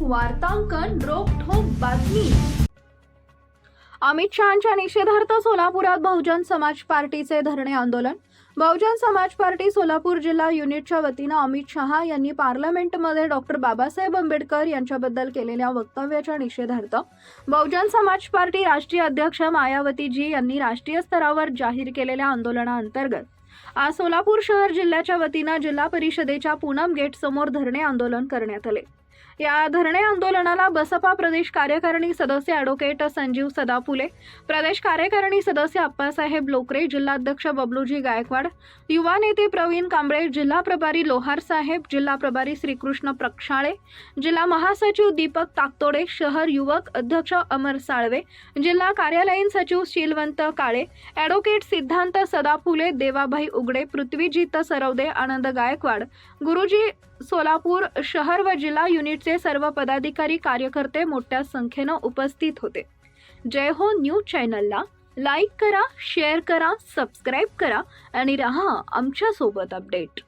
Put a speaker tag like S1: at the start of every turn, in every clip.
S1: वार्तांकन रोखोक बातमी. अमित शहांच्या निषेधार्थ सोलापुरात बहुजन समाज पार्टीचे धरणे आंदोलन. बहुजन समाज पार्टी सोलापूर जिल्हा युनिटच्या वतीनं अमित शहा यांनी पार्लमेंटमध्ये डॉक्टर बाबासाहेब आंबेडकर यांच्याबद्दल केलेल्या वक्तव्याच्या निषेधार्थ. बहुजन समाज पार्टी राष्ट्रीय अध्यक्ष मायावतीजी यांनी राष्ट्रीय स्तरावर जाहीर केलेल्या आंदोलनाअंतर्गत आज सोलापूर शहर जिल्ह्याच्या वतीनं जिल्हा परिषदेच्या पूनम गेट समोर धरणे आंदोलन करण्यात आले. या धरणे आंदोलनाला बसपा प्रदेश कार्यकारिणी सदस्य ॲडव्होकेट संजीव सदाफुले प्रदेश कार्यकारिणी सदस्य अप्पासाहेब लोकरे जिल्हाध्यक्ष बबलूजी गायकवाड युवा नेते प्रवीण कांबळे जिल्हा प्रभारी लोहार साहेब जिल्हा प्रभारी श्रीकृष्ण प्रक्षाळे जिल्हा महासचिव दीपक ताकतोडे शहर युवक अध्यक्ष अमर साळवे जिल्हा कार्यालयीन सचिव शीलवंत काळे ॲडव्होकेट सिद्धांत सदाफुले देवाभाई उगडे पृथ्वीजीत सरवदे आनंद गायकवाड गुरुजी सोलापूर शहर व जिल्हा युनिटचे सर्व पदाधिकारी कार्यकर्ते मोठ्या संख्येनं उपस्थित होते. जय हो न्यूज चॅनलला लाईक करा शेअर करा सबस्क्राईब करा आणि रहा आमच्यासोबत अपडेट.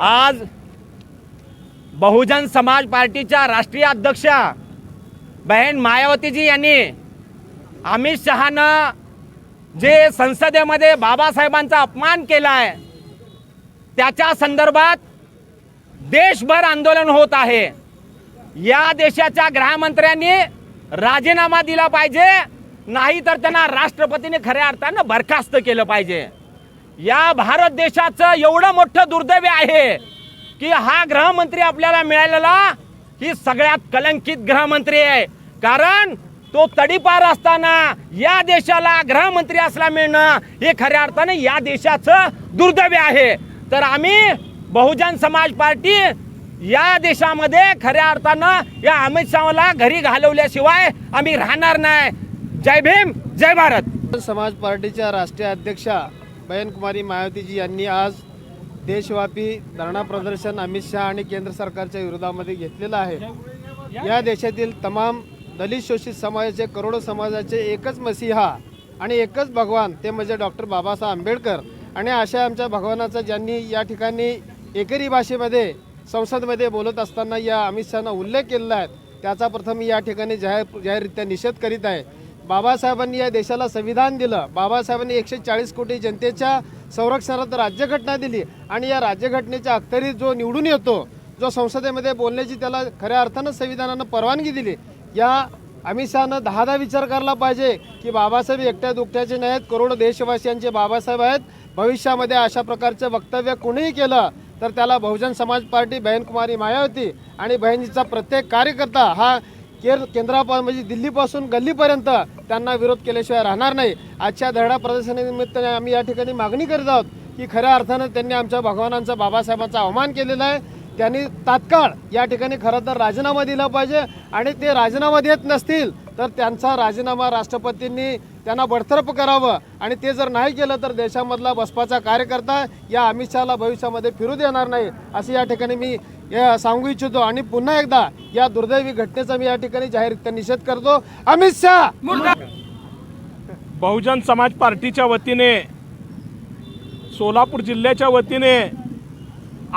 S2: आज बहुजन समाज पार्टीच्या राष्ट्रीय अध्यक्षा बहीण मायावतीजी यांनी अमित शहानं जे संसदेमध्ये बाबासाहेबांचा अपमान केला आहे त्याच्या संदर्भात देशभर आंदोलन होत आहे. या देशाच्या गृहमंत्र्यांनी राजीनामा दिला पाहिजे नाही तर त्यांना राष्ट्रपतीने खऱ्या अर्थानं बरखास्त केलं पाहिजे. या भारत देशाचं एवढं मोठं दुर्दैव आहे की हा गृहमंत्री आपल्याला मिळालेला ही सगळ्यात कलंकित गृहमंत्री आहे. कारण तो तडीपार असताना या देशाला गृहमंत्री असला मिळणं हे खऱ्या अर्थाने या देशाचं दुर्दैव आहे. तर आम्ही बहुजन समाज पार्टी या देशामध्ये खऱ्या अर्थानं या अमित शहाला घरी घालवल्याशिवाय आम्ही राहणार नाही. जय भीम जय भारत.
S3: समाज पार्टीच्या राष्ट्रीय अध्यक्षा बयनकुमारी मायावतीजी यांनी आज देशव्यापी धरणा प्रदर्शन अमित शहा आणि केंद्र सरकारच्या विरोधामध्ये घेतलेलं आहे. या देशातील तमाम दलित शोषित समाजाचे करोडो समाजाचे एकच मसीहा आणि एकच भगवान ते म्हणजे डॉक्टर बाबासाहेब आंबेडकर. आणि अशा आमच्या भगवानाचा ज्यांनी या ठिकाणी एकेरी भाषेमध्ये संसदमध्ये बोलत असताना या अमित शहानं उल्लेख केलेला आहे त्याचा प्रथम मी या ठिकाणी जाहीर जाहीररित्या निषेध करीत आहे. बाबासाहेबांनी या देशाला संविधान दिलं. बाबासाहेबांनी एकशे चाळीस कोटी जनतेच्या संरक्षणात राज्यघटना दिली आणि या राज्यघटनेच्या अखत्यारीत जो निवडून येतो जो संसदेमध्ये बोलण्याची त्याला खऱ्या अर्थानं संविधानानं परवानगी दिली या अमित शहानं दहा दहा विचार करायला पाहिजे की बाबासाहेब एकट्या दुकट्याचे आहेत करोडो देशवासियांचे बाबासाहेब आहेत. भविष्यामध्ये अशा प्रकारचं वक्तव्य कुणीही केलं तर त्याला बहुजन समाज पार्टी बहनकुमारी मायावती आणि बहिणीचा प्रत्येक कार्यकर्ता हा केर केंद्रापा म्हणजे दिल्लीपासून गल्लीपर्यंत त्यांना विरोध केल्याशिवाय राहणार नाही. आजच्या धरडा प्रदर्शनानिमित्ताने आम्ही या ठिकाणी मागणी करत आहोत की खऱ्या अर्थानं त्यांनी आमच्या भगवानांचा बाबासाहेबांचा अवमान केलेला आहे. त्यांनी तात्काळ या ठिकाणी खरं तर राजीनामा दिला पाहिजे आणि ते राजीनामा देत नसतील तर त्यांचा राजीनामा राष्ट्रपतींनी त्यांना बडतर्फ करावं. आणि ते जर नाही केलं तर देशामधला बसपाचा कार्यकर्ता या अमित शहाला भविष्यामध्ये फिरू देणार नाही असं या ठिकाणी मी सांगू इच्छितो. आणि पुन्हा एकदा या दुर्दैवी घटनेचा मी या ठिकाणी जाहीररित्या निषेध करतो. अमित शहा!
S4: बहुजन समाज पार्टीच्या वतीने सोलापूर जिल्ह्याच्या वतीने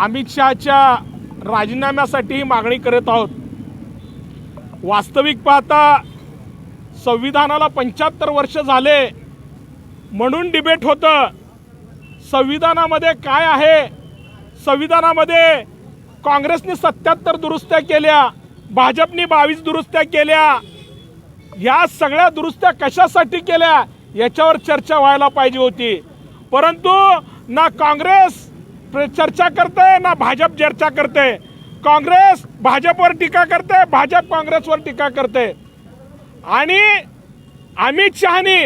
S4: अमित शहाच्या राजीनाम्यासाठी मागणी करत आहोत. वास्तविक पाहता संविधानाला पंच्याहत्तर वर्ष झाले. म्हणून डिबेट होतं. संविधानामध्ये काय आहे? संविधानामध्ये काँग्रेसने सत्याहत्तर दुरुस्त्या केल्या भाजपने बावीस दुरुस्त्या केल्या. ह्या सगळ्या दुरुस्त्या कशासाठी केल्या? याच्यावर चर्चा व्हायला पाहिजे होती. परंतु ना काँग्रेस चर्चा करते ना भाजप चर्चा करते काँग्रेस भाजपवर टीका करते भाजप काँग्रेसवर टीका करते आणि अमित शहानी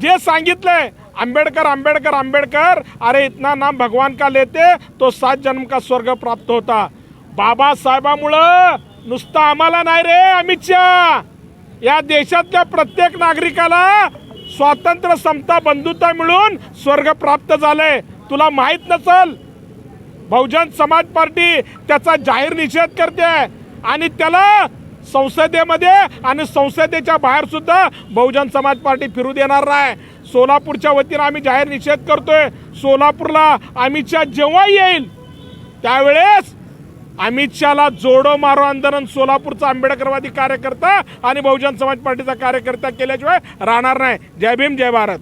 S4: जे सांगितलंय आंबेडकर आंबेडकर आंबेडकर अरे इतना नाम भगवान का लेते तो सात जन्म का स्वर्ग प्राप्त होता. बाबासाहेबामुळं नुसतं आम्हाला नाही रे अमित शहा. या देशातल्या प्रत्येक नागरिकाला स्वातंत्र्य समता बंधुता मिळून स्वर्ग प्राप्त झालंय. तुला माहीत नसल? बहुजन समाज पार्टी त्याचा जाहीर निषेध करते. आणि त्याला संसदेमध्ये आणि संसदेच्या बाहेर सुद्धा बहुजन समाज पार्टी फिरू देणार नाही. सोलापूरच्या वतीनं आम्ही जाहीर निषेध करतोय. सोलापूरला अमित शहा जेव्हा येईल त्यावेळेस अमित शहाला जोडो मारो आंदोलन सोलापूरचा आंबेडकरवादी कार्यकर्ता आणि बहुजन समाज पार्टीचा कार्यकर्ता केल्याशिवाय राहणार नाही. जय भीम जय भारत.